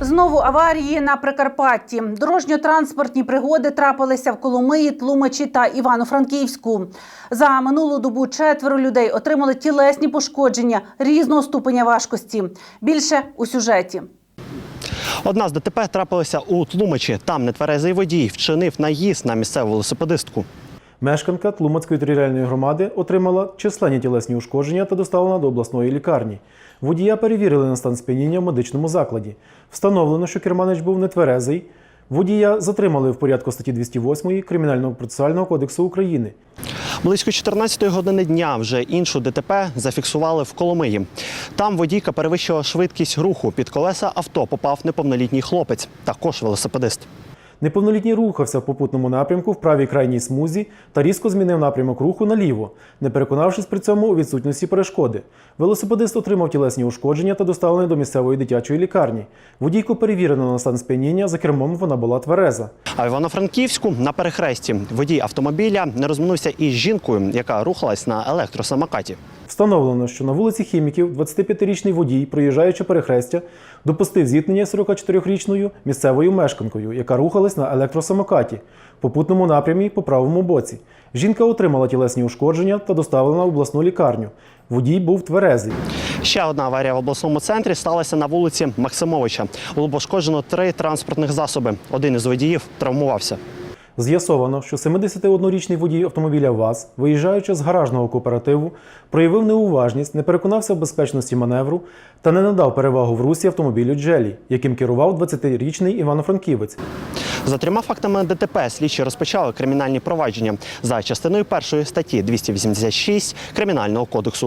Знову аварії на Прикарпатті. Дорожньо-транспортні пригоди трапилися в Коломиї, Тлумачі та Івано-Франківську. За минулу добу четверо людей отримали тілесні пошкодження різного ступеня важкості. Більше у сюжеті. Одна з ДТП трапилася у Тлумачі. Там нетверезий водій вчинив наїзд на місцеву велосипедистку. Мешканка Тлумацької територіальної громади отримала численні тілесні ушкодження та доставлена до обласної лікарні. Водія перевірили на стан сп'яніння в медичному закладі. Встановлено, що керманич був нетверезий. Водія затримали в порядку статті 208 Кримінального процесуального кодексу України. Близько 14 години дня вже іншу ДТП зафіксували в Коломиї. Там водійка перевищила швидкість руху. Під колеса авто попав неповнолітній хлопець, також велосипедист. Неповнолітній рухався в попутному напрямку в правій крайній смузі та різко змінив напрямок руху наліво, не переконавшись при цьому у відсутності перешкоди. Велосипедист отримав тілесні ушкодження та доставлений до місцевої дитячої лікарні. Водійку перевірено на стан сп'яніння, за кермом вона була твереза. А в Івано-Франківську на перехресті водій автомобіля не розминувся із жінкою, яка рухалась на електросамокаті. Встановлено, що на вулиці Хіміків 25-річний водій, проїжджаючи перехрестя, допустив зіткнення з 44-річною місцевою мешканкою, яка рухалась на електросамокаті попутному напрямі по правому боці. Жінка отримала тілесні ушкодження та доставлена в обласну лікарню. Водій був тверезий. Ще одна аварія в обласному центрі сталася на вулиці Максимовича. Було пошкоджено три транспортних засоби. Один із водіїв травмувався. З'ясовано, що 71-річний водій автомобіля ВАЗ, виїжджаючи з гаражного кооперативу, проявив неуважність, не переконався в безпечності маневру та не надав перевагу в русі автомобілю Джелі, яким керував 20-річний Івано-Франківець. За трьома фактами ДТП слідчі розпочали кримінальні провадження за частиною першої статті 286 Кримінального кодексу